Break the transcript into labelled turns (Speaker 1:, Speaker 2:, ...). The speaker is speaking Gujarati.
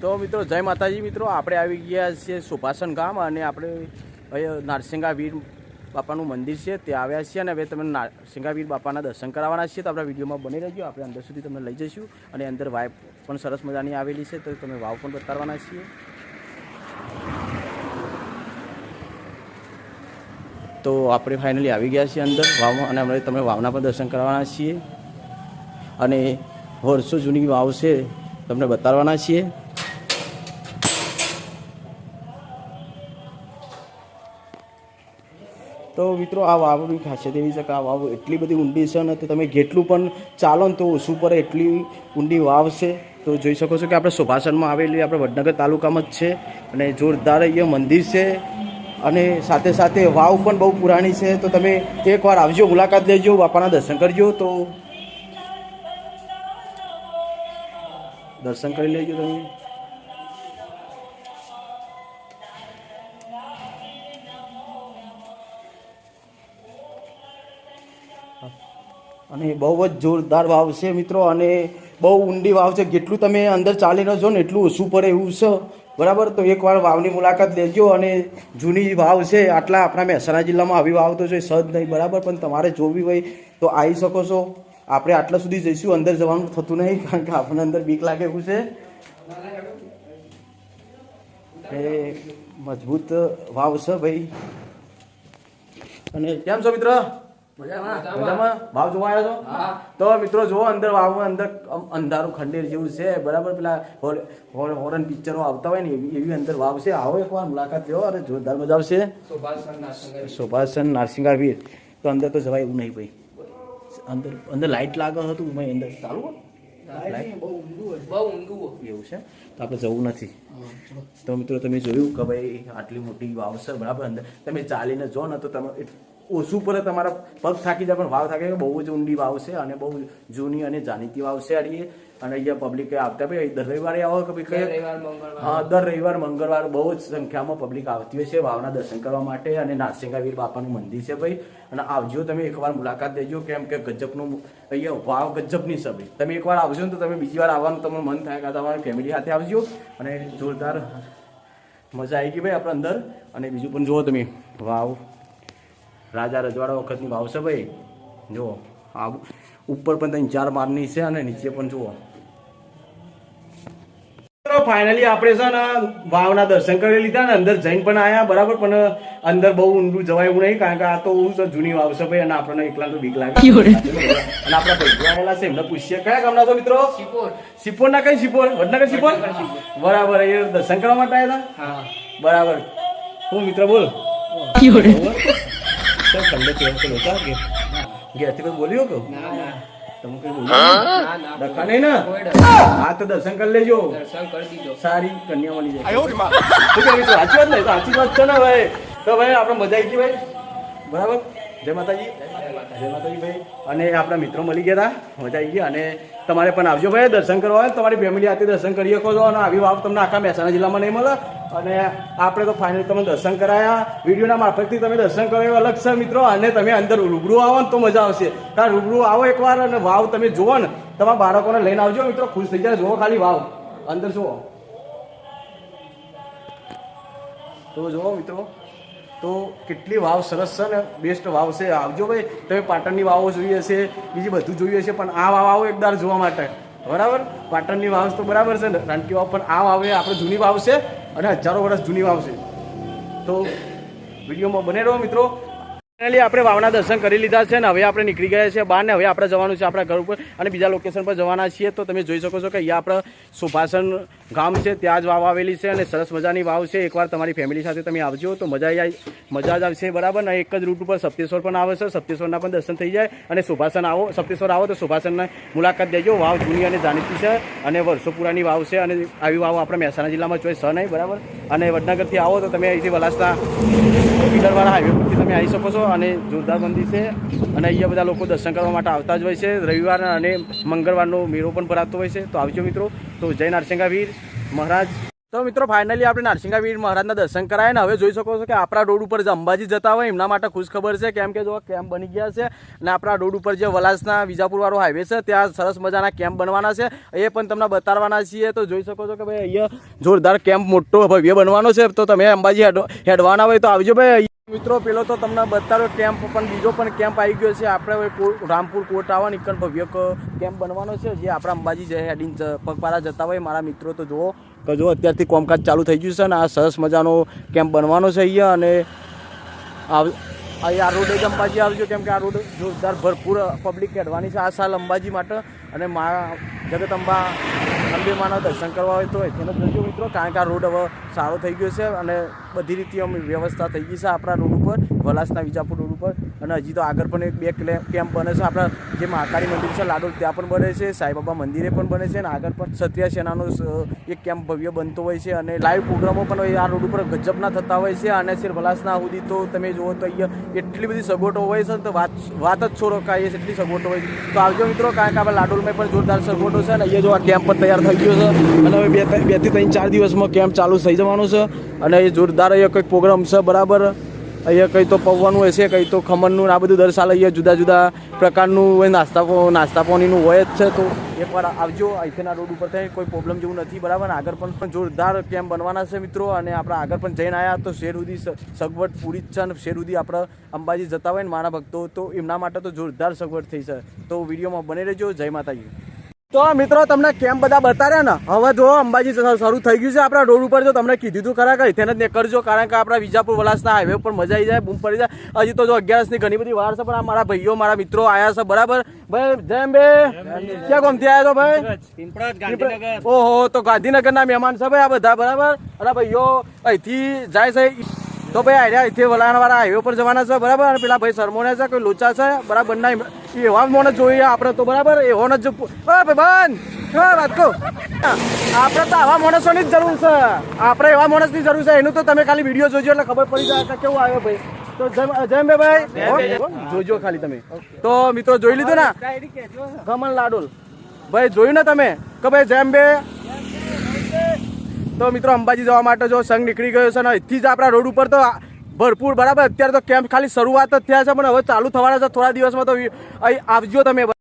Speaker 1: તો મિત્રો, જય માતાજી મિત્રો. આપણે આવી ગયા છીએ સુભાષણ ગામ અને આપણે નારસિંગા વીર બાપાનું મંદિર છે. ત્યાં આવ્યા છીએ અને હવે તમે નારસિંગા વીર બાપાના દર્શન કરાવવાના છીએ. તો આપણા વિડીયોમાં બની રહેજો. આપણે અંદર સુધી તમને લઈ જઈશું અને અંદર વાવ પણ સરસ મજાની આવેલી છે. તો તમે વાવ પણ બતાવવાના છીએ. તો આપણે ફાઇનલી આવી ગયા છીએ અંદર વાવમાં અને અમે તમને વાવના પણ દર્શન કરવાના છીએ. અને વર્ષો જૂની વાવ છે. તમને બતાવવાના છીએ. તો મિત્રો આ વાવની ખાસિયત એવી છે કે આ વાવ એટલી બધી ઊંડી છે ને તો તમે જેટલું પણ ચાલો ને તો ઓછું પડે એટલી ઊંડી વાવ છે. તો જોઈ શકો છો કે આપણે સુભાષણમાં આવેલી આપણે વડનગર તાલુકામાં જ છે અને જોરદાર અહીંયા મંદિર છે અને સાથે સાથે વાવ પણ બહુ પુરાણી છે. તો તમે એકવાર આવજો, મુલાકાત લેજો, બાપાના દર્શન કરજો. તો દર્શન કરી લેજો તમે. અને બહુ જ જોરદાર વાવ છે મિત્રો, અને બહુ ઊંડી વાવ છે. જેટલું તમે અંદર ચાલીને જો ને એટલું ઓછું પડે એવું છે. બરાબર? તો એકવાર વાવની મુલાકાત લેજો અને જૂની વાવ છે, આટલા આપણા મહેસાણા જિલ્લામાં આવી વાવ તો છે સજ નહીં, બરાબર? પણ તમારે જોવી હોય તો આવી શકો છો. આપણે આટલા સુધી જઈશું, અંદર જવાનું થતું નહીં, કારણ કે આપણને અંદર બીક લાગે એવું છે. એ મજબૂત વાવ છે ભાઈ. અને કેમ છો મિત્ર? મજામાં? ભાવ જોવા આવ્યો છો? તો મિત્રો જો અંદર વાવમાં અંદર અંધારું ખંડેર જેવું છે. બરાબર? પેલા હોર- હોર- હોરન પિક્ચરો આવતા હોય ને એવી એવી અંદર વાવ છે. આવો એકવાર મુલાકાત લ્યો અને જોરદાર મજા આવશે. શોભાસન નારસિંગા વીર તો અંદર તો જવાય એવું નહીં ભાઈ. અંદર અંદર લાઇટ લાગે હતું ભાઈ અંદર. ચાલુ એવું છે? તો આપણે જવું નથી. તો મિત્રો તમે જોયું કે ભાઈ આટલી મોટી વાવ છે બરાબર? અંદર તમે ચાલીને જો ને તો તમે ઓછું પડે તમારા પગ થાકી જાય પણ વાવ થાકી બહુ જ ઊંડી વાવ છે અને બહુ જૂની અને જાણીતી વાવ છે અને અહીંયા પબ્લિક આવતા ભાઈ દર રવિવારે આવો કે ભાઈ
Speaker 2: દર
Speaker 1: કઈ
Speaker 2: રવિવાર, મંગળવાર.
Speaker 1: હા દર રવિવાર મંગળવાર બહુ જ સંખ્યામાં પબ્લિક આવતી હોય છે વાવના દર્શન કરવા માટે. અને નાસિંગાવીર બાપાનું મંદિર છે ભાઈ. અને આવજો તમે એકવાર મુલાકાત દેજો કેમ કે ગજબનું અહીંયા વાવ ગજબની છે ભાઈ. તમે એકવાર આવજો ને તો તમે બીજી વાર આવવાનું તમને મન થાય કે તમારી ફેમિલી સાથે આવજો. અને જોરદાર મજા આવી ગઈ ભાઈ આપણે અંદર. અને બીજું પણ જુઓ તમે વાવ. રાજા રજવાડા વખતની ભાવશે ભાઈ જુઓ આ ઉપર પણ ત્રણ ચાર માળની છે અને નીચે પણ જુઓ. ફાઇનલી આપણે છે ને વાવના દર્શન કરી લીધા ને અંદર જઈને પણ આયા બરાબર પણ અંદર બહુ ઊંડું જવાય એવું નહીં કારણ કે આ તો હું છે જૂની વાવ છે ભાઈ અને આપણને એકલા તો બીક લાગે. અને આપણા ભાઈ આવેલા છે એમને પૂછીએ. કયા ગામના છો મિત્રો. સિપોર ના કઈ સિપોર વડનગર સિપોર બરાબર એ દર્શન કરવા માટે આવ્યા હતા?
Speaker 2: હા.
Speaker 1: બરાબર. હું મિત્ર બોલ. ચાલ, ઠંડો ચેન તો લોચા કે ઘેરથી કોઈ બોલ્યો કે
Speaker 2: ના, ના.
Speaker 1: તમે કઈ બોલ્યો
Speaker 2: ના, ના.
Speaker 1: ડખા નહીં ને હા તો દર્શન કરી લેજો
Speaker 2: દર્શન કરી દીધો
Speaker 1: સારી કન્યા મળી જાય સાચી વાત નહીં સાચી વાત છે ને ભાઈ તો ભાઈ આપણે મજા આવી ગઈ ભાઈ બરાબર જય માતાજી જય માતાજી ભાઈ અને આપણા મિત્રો મળી ગયા હતા મજા આવી ગઈ. અને તમારે પણ આવજો ભાઈ દર્શન કરવા. હોય તમારી ફેમિલી આથી દર્શન કરી શકો છો. અને આવી વાવ તમને આખા મહેસાણા જિલ્લામાં નહીં મળે. અને આપણે તો ફાઇનલ તમે દર્શન કરાયા. વિડીયોના મારફતથી તમે દર્શન કરો એવું અલગ છે મિત્રો. અને તમે અંદર રૂબરૂ આવો ને તો મજા આવશે. કારણ રૂબરૂ આવો એકવાર અને વાવ તમે જુઓ ને. તમારા બાળકોને લઈને આવજો મિત્રો. ખુશ થઈ જાય જુઓ ખાલી વાવ. અંદર જુઓ. તો જુઓ મિત્રો. તો કેટલી વાવ સરસ છે ને. બેસ્ટ વાવ છે. આવજો ભાઈ. તમે પાટણની વાવો જોઈએ છે બીજી બધું જોઈએ છે પણ આ વાવ આવો એકદાર જોવા માટે. બરાબર? પાટણની વાવ તો બરાબર છે ને. રાનકી વાવ પણ આ વાવે. આપણે જૂની વાવ છે. અને હજારો વર્ષ જૂની છે. તો વિડીયોમાં બને રહો મિત્રો. ફાઇનલી આપણે વાવના દર્શન કરી લીધા છે ને હવે આપણે નીકળી ગયા છે બહાર ને હવે આપણે જવાનું છે આપણા ઘર ઉપર અને બીજા લોકેશન પર જવાના છીએ. તો તમે જોઈ શકો છો કે અહીંયા આપણે સુભાષણ ગામ છે, ત્યાં જ વાવ આવેલી છે અને સરસ મજાની વાવ છે. એકવાર તમારી ફેમિલી સાથે તમે આવજો તો મજા મજા જ આવશે, બરાબર? ને એક જ રૂટ ઉપર સપ્તેશ્વર પણ આવે છે. સપ્તેશ્વરના પણ દર્શન થઈ જાય અને સુભાષણ આવો, સપ્તેશ્વર આવો તો સુભાષણને મુલાકાત દેજો. વાવ જૂની અને જાણીતી છે અને વર્ષો પુરાની વાવ છે અને આવી વાવ આપણા મહેસાણા જિલ્લામાં જોઈએ છે નહીં, બરાબર? અને વડનગરથી આવો તો તમે અહીંથી વલાસના પિલરવાળા હાઈવે પરથી તમે આવી શકો છો. અને જોરદાર મંદિર છે. અને અહીંયા બધા લોકો દર્શન કરવા માટે આવતા જ હોય છે. રવિવાર અને મંગળવારનો મેળો પણ ભરાતો હોય છે. તો આવજો મિત્રો. તો જય નરસિંહાવીર મહારાજ. તો મિત્રો ફાઇનલી આપણે નારસિંગાવીર મહારાજના દર્શન કરાય ને હવે જોઈ શકો છો કે આપણા રોડ ઉપર જે અંબાજી જતા હોય એમના માટે ખુશ ખબર છે. કેમ કે જો કેમ્પ બની ગયા છે અને આપણા રોડ ઉપર જે વલાસના વિજાપુરવાળો હાઈવે છે, ત્યાં સરસ મજાના કેમ્પ બનવાના છે. એ પણ તમને બતાવવાના છીએ. તો જોઈ શકો છો કે ભાઈ અહીંયા જોરદાર કેમ્પ મોટો ભવ્ય બનવાનો છે. તો તમે અંબાજી હેડવાના હોય તો આવજો ભાઈ. મિત્રો, પેલો તો તમને બતાવ્યો કેમ્પ પણ બીજો પણ કેમ્પ આવી ગયો છે. આપણે હવે રામપુર કોટ આવવાની નીકળ ભવ્ય કેમ્પ બનવાનો છે, જે આપણા અંબાજી જય હેડિંગ પગપાળા જતા હોય. મારા મિત્રો તો જુઓ, કે જો અત્યારથી કોમકાજ ચાલુ થઈ ગયું છે ને આ સરસ મજાનો કેમ્પ બનવાનો છે અહીંયા. અને આ રોડ જ અંબાજી આવજો, કેમ કે આ રોડ જોરદાર ભરપૂર પબ્લિક કહેવાની છે આ સાલ અંબાજી માટે. અને મા જગત અંબે માના દર્શન કરવા હોય તો તેને જજો મિત્રો, કારણ કે આ રોડ હવે સારો થઈ ગયો છે અને બધી રીતે અમે વ્યવસ્થા થઈ ગઈ છે આપણા રોડ ઉપર, વલાસના વિજાપુર રોડ ઉપર. અને હજી તો આગળ પણ એક બે કેમ્પ બને છે. આપણા જે મહાકાળી મંદિર છે, લાડોલ, ત્યાં પણ બને છે. સાંઈબાબા મંદિરે પણ બને છે. અને આગળ પણ ક્ષત્રિય સેનાનો એક કેમ્પ ભવ્ય બનતો હોય છે. અને લાઈવ પ્રોગ્રામો પણ આ રોડ ઉપર ગજબના થતા હોય છે. અને શેર વલાસના સુધી તો તમે જુઓ તો અહીંયા એટલી બધી સગવડો હોય છે તો વાત વાત જ છોડો કાંઈ એટલી સગવડો હોય છે. તો આવજો મિત્રો, કારણ કે આપણે લાડોલમાં પણ જોરદાર સગવડો છે. અને અહીંયા જો આ કેમ્પ તૈયાર થઈ ગયો છે. અને હવે બે બેથી ત્રણ, ચાર દિવસમાં કેમ્પ ચાલુ થઈ જવાનો છે. અને એ જોરદાર અહીંયા કંઈક પ્રોગ્રામ છે, બરાબર? અહીંયા કંઈ તો પવવાનું હશે, કંઈ તો ખમણનું આ બધું દર સાલ અહીંયા જુદા જુદા પ્રકારનું નાસ્તા નાસ્તા પાણીનું હોય જ છે તો એકવાર આવજો, અહીંથીના રોડ ઉપર થાય કોઈ પ્રોબ્લેમ જેવું નથી, બરાબર? આગળ પણ પણ જોરદાર કેમ્પ બનવાના છે મિત્રો, અને આપણે આગળ પણ જઈને આવ્યા તો શેર સુધી સગવડ પૂરી જ છે અને શેર સુધી આપણે અંબાજી જતા હોય ને મારા ભક્તો, તો એમના માટે તો જોરદાર સગવડ થઈ છે. તો વિડીયોમાં બની રહેજો. જય માતાજી. તો મિત્રો તમને કેમ બધા બતાવ્યા ને? હવે જો અંબાજી શરૂ થઈ ગયું છે આપણા રોડ ઉપર જો તમને કીધું તું ખરા કઈ તેને જ ને કરજો કારણ કે આપણા વિજાપુર વલાસના હાઈવે ઉપર મજા આવી જાય બૂમ પડી જાય. હજી તો જો અગિયારસની ઘણી બધી વાર છે પણ આ મારા ભાઈઓ મારા મિત્રો આયા છે બરાબર? ભાઈ જેમ બે ક્યાં ગોમથી આવ્યા છો ભાઈ? ઓહો તો ગાંધીનગરના મહેમાન છે ભાઈ આ બધા બરાબર? અરે ભાઈઓ અહીંથી જાય છે તો ભાઈ આર્યા અહીંથી વલાણવાળા હાઈવે પર જવાના છે બરાબર? અને પેલા ભાઈ સરમોને છે કોઈ લોચા છે બરાબર? ના એવા મોને જોઈએ આપણે તો બરાબર? એવો જ ભાઈ બંધ! વાત કહું. આપણે તો આવા માણસોની જ જરૂર છે. આપણે એવા માણસની જરૂર છે. એનું તો તમે ખાલી વીડિયો જોજો એટલે ખબર પડી જાય કે કેવું આવ્યો ભાઈ. તો જય બે ભાઈ. જોજો ખાલી તમે. તો મિત્રો જોઈ લીધું ને? ગમન લાડોલ. ભાઈ જોયું ને તમે? કે ભાઈ જેમ બે તો મિત્રો, અંબાજી જવા માટે જો સંઘ નીકળી ગયો છે અને અહીંથી જ આપણા રોડ ઉપર તો ભરપૂર, બરાબર? અત્યારે તો કેમ્પ ખાલી શરૂઆત જ થયા છે, પણ હવે ચાલુ થવાના છે થોડા દિવસમાં તો અહીં આવજો તમે.